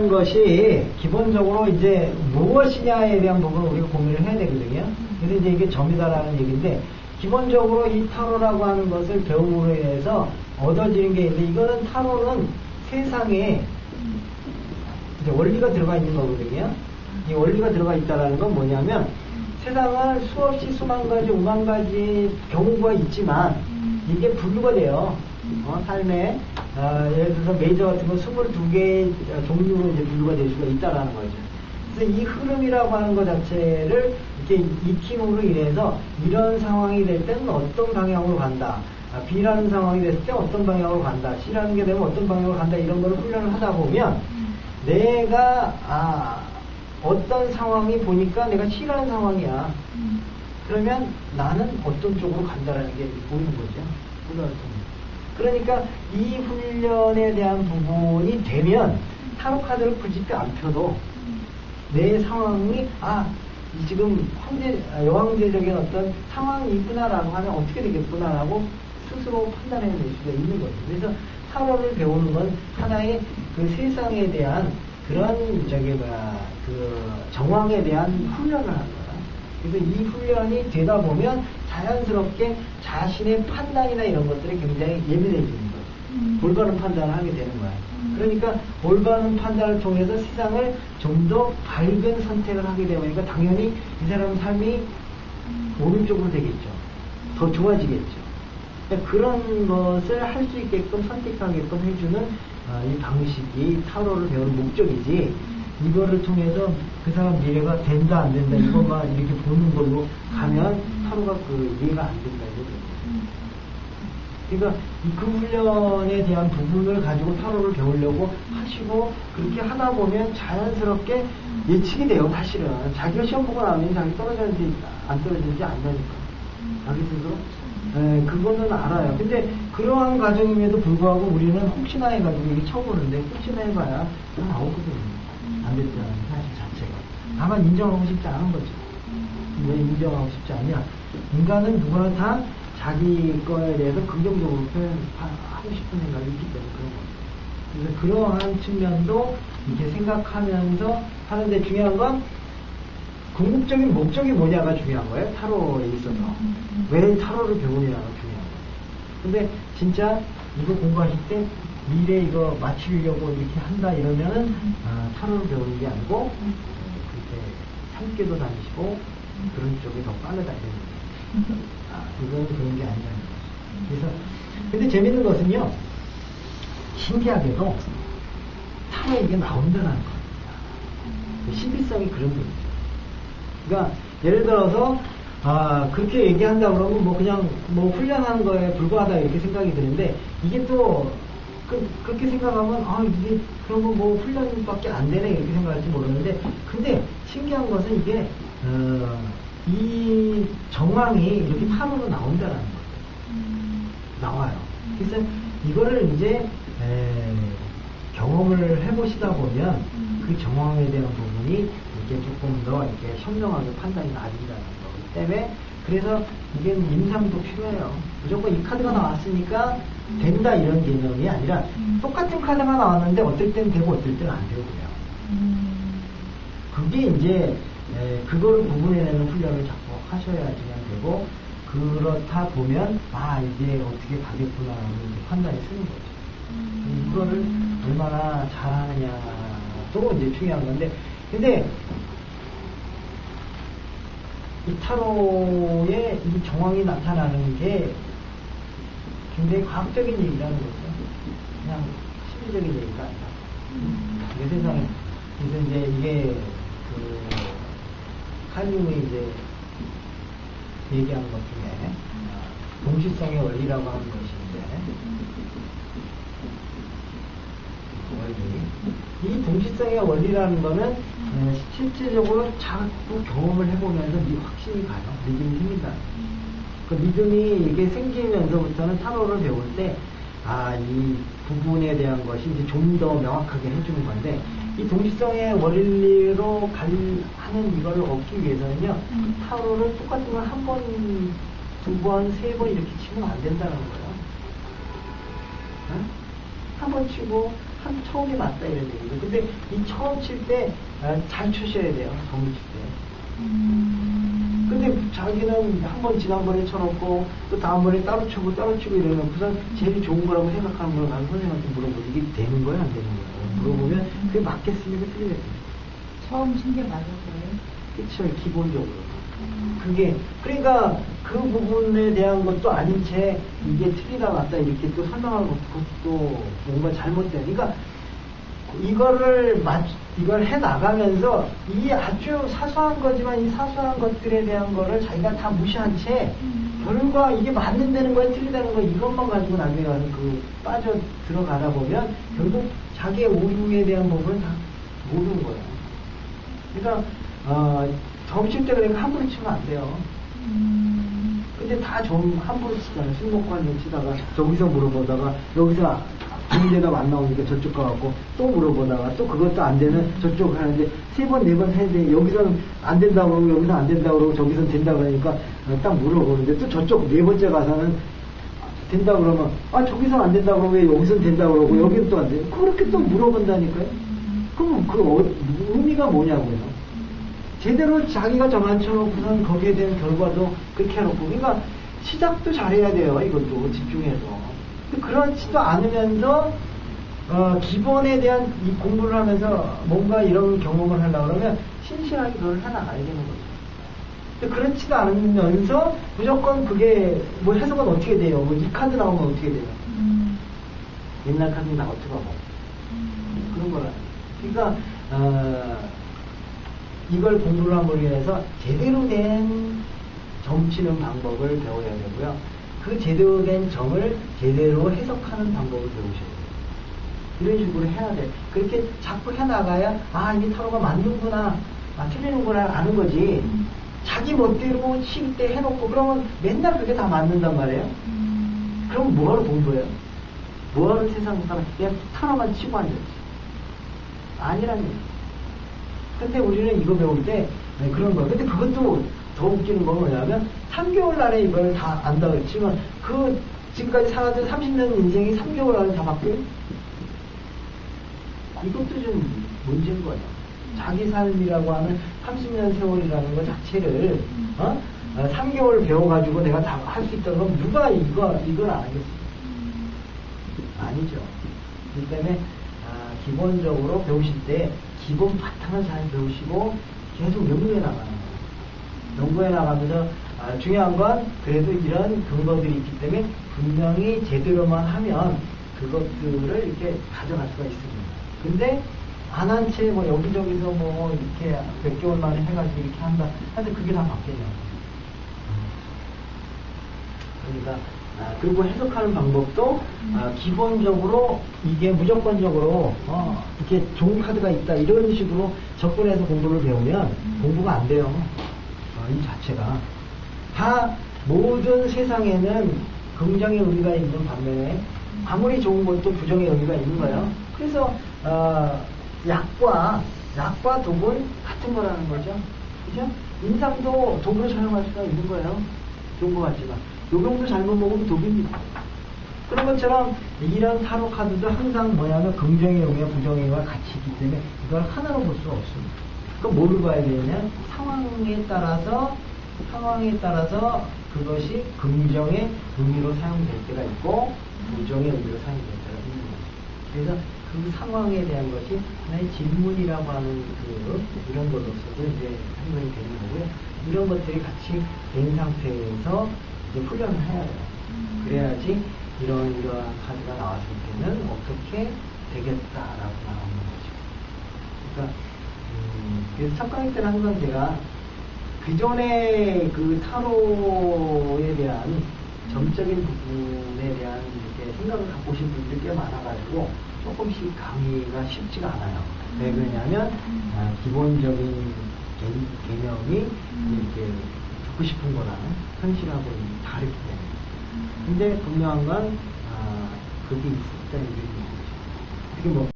타로라는 것이 기본적으로 이제 무엇이냐에 대한 부분을 우리가 고민을 해야 되거든요. 그래서 이제 이게 점이다라는 얘기인데 기본적으로 이 타로라고 하는 것을 배움으로 인해서 얻어지는 게 있는데 이거는 타로는 세상에 이제 원리가 들어가 있는 거거든요. 이 원리가 들어가 있다라는 건 뭐냐면 세상은 수없이 수만 가지, 오만 가지 경우가 있지만 이게 분류가 돼요. 어, 삶에 어, 예를 들어서 메이저 같은 건 22개의 종류로 이제 분류가 될 수가 있다라는 거죠. 그래서 이 흐름이라고 하는 것 자체를 이렇게 익힘으로 인해서 이런 상황이 될 때는 어떤 방향으로 간다. 아, B라는 상황이 됐을 때 어떤 방향으로 간다. C라는 게 되면 어떤 방향으로 간다. 이런 걸 훈련을 하다 보면 내가 아 어떤 상황이 보니까 내가 C라는 상황이야. 그러면 나는 어떤 쪽으로 간다라는 게 보이는 거죠. 훈련을 통해. 그러니까 이 훈련에 대한 부분이 되면 타로 카드를 굳이 안 펴도 내 상황이 아 지금 황제 여왕제적인 어떤 상황이 있구나라고 하면 어떻게 되겠구나라고 스스로 판단해낼 수가 있는 거죠. 그래서 타로를 배우는 건 하나의 그 세상에 대한 그런 저기 뭐야 그 정황에 대한 훈련을 하는 거야. 그래서 이 훈련이 되다 보면 자연스럽게 자신의 판단이나 이런 것들이 굉장히 예민해지는 거죠. 음. 올바른 판단을 하게 되는 거야. 그러니까 올바른 판단을 통해서 세상을 좀 더 밝은 선택을 하게 되니까 당연히 이 사람 삶이 오른쪽으로 되겠죠. 더 좋아지겠죠. 그러니까 그런 것을 할 수 있게끔 선택하게끔 해주는 어, 이 방식이 타로를 배우는 목적이지 이거를 통해서 그 사람 미래가 된다 안 된다 이것만 이렇게 보는 걸로 가면 타로가 그 이해가 안 된다 이거죠. 그러니까 이그 훈련에 대한 부분을 가지고 타로를 배우려고 하시고 그렇게 하다 보면 자연스럽게 예측이 돼요 사실은. 자기가 시험 보고 나면 자기 떨어졌는지 안 떨어졌는지 안다니까. 자기 스스로 네, 그거는 알아요. 근데 그러한 과정임에도 불구하고 우리는 혹시나 해가지고 이게 쳐보는데 혹시나 해봐야 다 나오거든요. 안 됐다는 사실 자체가. 다만 인정하고 싶지 않은 거죠. 왜 인정하고 싶지 않냐 인간은 누구나 다 자기 거에 대해서 긍정적으로 표현하고 싶은 생각이 있기 때문에 그런 거예요. 그래서 그러한 측면도 이렇게 생각하면서 하는데 중요한 건 궁극적인 목적이 뭐냐가 중요한 거예요. 타로에 있어서. 왜 타로를 배우냐가 중요한 거예요. 근데 진짜 이거 공부하실 때 미래 이거 맞추려고 이렇게 한다 이러면은 아, 타로를 배우는 게 아니고 어, 그렇게 함께도 다니시고 그런 쪽이 더 빨라다니는 거예요. 아, 이건 그런 게 아니라는 거죠. 그래서, 근데 재밌는 것은요, 신기하게도 타로에 이게 나온다는 겁니다. 그 신비성이 그런 거죠. 그러니까, 예를 들어서, 아, 그렇게 얘기한다 그러면 뭐 그냥 뭐 훈련하는 거에 불과하다 이렇게 생각이 드는데, 이게 또, 그, 그렇게 생각하면, 아, 이게, 그러면 뭐 훈련밖에 안 되네, 이렇게 생각할지 모르는데, 근데 신기한 것은 이게, 어, 이 정황이 이렇게 타로로 나온다는 거예요. 나와요. 그래서 이거를 이제 에, 경험을 해보시다 보면 그 정황에 대한 부분이 이렇게 조금 더 이렇게 현명하게 판단이 나진다는 거기 때문에 그래서 이게 임상도 필요해요. 무조건 이 카드가 나왔으니까 된다 이런 개념이 아니라 똑같은 카드가 나왔는데 어떨 땐 되고 어떨 때는 안 되고 그래요. 그게 이제 에, 그걸 구분해내는 훈련을 자꾸 하셔야지만 되고 그렇다 보면 아 이제 어떻게 가겠구나라는 판단이 쓰는 거죠. 이거를 얼마나 잘하느냐도 이제 중요한 건데 근데 이 타로의 이 정황이 나타나는 게 굉장히 과학적인 얘기라는 거죠. 그냥 심리적인 얘기가 아니라. 내 세상에 그래서 이제 이게 그 칼륨이 이제 얘기한 것 중에 동시성의 원리라고 하는 것인데 그 원리. 이 동시성의 원리라는 거는 에, 실질적으로 자꾸 경험을 해보면서 이 확신이 가요. 믿음이 생긴다. 그 믿음이 이게 생기면서부터는 타로를 배울 때 아, 이 부분에 대한 것이 이제 좀 더 명확하게 해주는 건데, 이 동시성의 원리로 갈, 하는 이거를 얻기 위해서는요, 타로를 똑같은 걸 한 번, 두 번, 세 번 이렇게 치면 안 된다는 거예요. 한번 치고, 한 처음이 맞다 이런 얘기죠. 근데 이 처음 칠 때잘 치셔야 돼요. 점을 칠 때. 음. 근데 자기는 한 번 지난번에 쳐놓고 또 다음번에 따로 치고 따로 치고 이러면서 제일 좋은 거라고 생각하는 걸 나는 선생님한테 물어보고 이게 되는 거야 안 되는 거야 물어보면 그게 맞겠습니까 틀리겠습니까? 처음 친게 맞았어요. 그쵸 기본적으로 그게 그러니까 그 부분에 대한 것도 아닌 채 이게 틀리다 맞다 이렇게 또 설명하는 것도 뭔가 잘못된 그러니까 이거를 맞 이걸 해 나가면서 이 아주 사소한 거지만 이 사소한 것들에 대한 거를 자기가 다 무시한 채 결과 이게 맞는다는 거야 틀리다는 거 이것만 가지고 나중에 가서 그 빠져 들어가다 보면 결국 자기의 오류에 대한 부분은 다 모르는 거예요. 그러니까 어, 점칠 때 그러니까 함부로 치면 안 돼요. 음. 근데 다 좀 함부로 치잖아요. 승목관을 치다가 저기서 물어보다가 여기서 문제가 안 나오니까 저쪽 가갖고 또 물어보다가 또 그것도 안 되면 저쪽 하는데 세 번, 네번 해야 돼. 여기서는 안 된다고 그러고 여기서 안 된다고 그러고 저기서는 된다고 그러니까 어, 딱 물어보는데 또 저쪽 네 번째 가서는 된다고 그러면 아 저기서 안 된다고 그러면 왜 여기서는 된다고 그러고 여기는 또 안 돼. 그렇게 또 물어본다니까요. 그럼 그 어, 의미가 뭐냐고요. 제대로 자기가 정한 쳐놓고선 거기에 대한 결과도 그렇게 해놓고 그러니까 시작도 잘해야 돼요 이것도 집중해서 그렇지도 않으면서 어, 기본에 대한 이 공부를 하면서 뭔가 이런 경험을 하려고 그러면 신실하게 그걸 해나가야 되는 거죠 근데 그렇지도 않으면서 무조건 그게 뭐 해석은 어떻게 돼요 뭐 이 카드 나오면 어떻게 돼요 음. 옛날 카드 나 어떻게 하고 음. 그런 거라. 그러니까 어, 이걸 공부를 함으로 인해서 제대로 된 점치는 방법을 배워야 되고요. 그 제대로 된 점을 제대로 해석하는 방법을 배우셔야 돼요. 이런 식으로 해야 돼. 그렇게 자꾸 해나가야 아 이게 타로가 맞는구나, 아 틀리는구나 아는 거지. 자기 멋대로 칠 때 해놓고 그러면 맨날 그게 다 맞는단 말이에요. 음. 그럼 뭐하러 공부해요? 뭐하러 세상 사람 그냥 타로만 치고 앉았지. 아니라는 얘기. 근데 우리는 이거 배울 때 네, 그런 거. 근데 그것도 더 웃기는 건 뭐냐면 3개월 안에 이걸 다 안다고 했지만 그 지금까지 살았던 30년 인생이 3개월 안에 다 바뀌어요? 이것도 좀 문제인 거예요. 자기 삶이라고 하는 30년 세월이라는 것 자체를 어? 3개월 배워가지고 내가 다 할 수 있다는 건 누가 이거 이걸 안 하겠어요? 아니죠. 그렇기 때문에 아, 기본적으로 배우실 때 기본 바탕을 잘 배우시고 계속 연구해 나가는. 연구해 나가면서 아, 중요한 건 그래도 이런 근거들이 있기 때문에 분명히 제대로만 하면 그것들을 이렇게 가져갈 수가 있습니다. 근데 안 한 채 뭐 여기저기서 뭐 이렇게 몇 개월 만에 해가지고 이렇게 한다. 근데 그게 다 바뀌냐고. 그러니까 아, 그리고 해석하는 방법도 아, 기본적으로 이게 무조건적으로 어, 이렇게 좋은 카드가 있다 이런 식으로 접근해서 공부를 배우면 공부가 안 돼요. 어, 이 자체가 다 모든 세상에는 긍정의 의미가 있는 반면에 아무리 좋은 것도 부정의 의미가 있는 거예요. 그래서 어, 약과 약과 독은 같은 거라는 거죠. 그죠? 인상도 독으로 사용할 수가 있는 거예요. 좋은 것 같지만 요병도 잘못 먹으면 독입니다. 그런 것처럼 이런 타로 카드도 항상 뭐냐면 긍정의 의미와 부정의 의미가 같이 있기 때문에 이걸 하나로 볼수 없습니다. 그럼 뭐를 봐야 되냐? 상황에 따라서 상황에 따라서 그것이 긍정의 의미로 사용될 때가 있고 부정의 의미로 사용될 때가 있는 거죠. 그래서 그 상황에 대한 것이 하나의 질문이라고 하는 그 이런 것으로서도 이제 설명이 되는 거고요. 이런 것들이 같이 된 상태에서 이제 훈련을 해야 돼요. 그래야지 이런 이러한 카드가 나왔을 때는 어떻게 되겠다라고 나오는 거죠. 그러니까 음, 그래서 첫 강의 때는 항상 제가 기존의 그 타로에 대한 점적인 부분에 대한 이렇게 생각을 갖고 오신 분들이 꽤 많아가지고 조금씩 강의가 쉽지가 않아요. 왜 그러냐면 아, 기본적인 개, 개념이 이렇게 듣고 싶은 거랑 현실하고 다르기 때문에. 근데 분명한 건 아, 그게 있다는 얘기인 거죠. 그게 뭐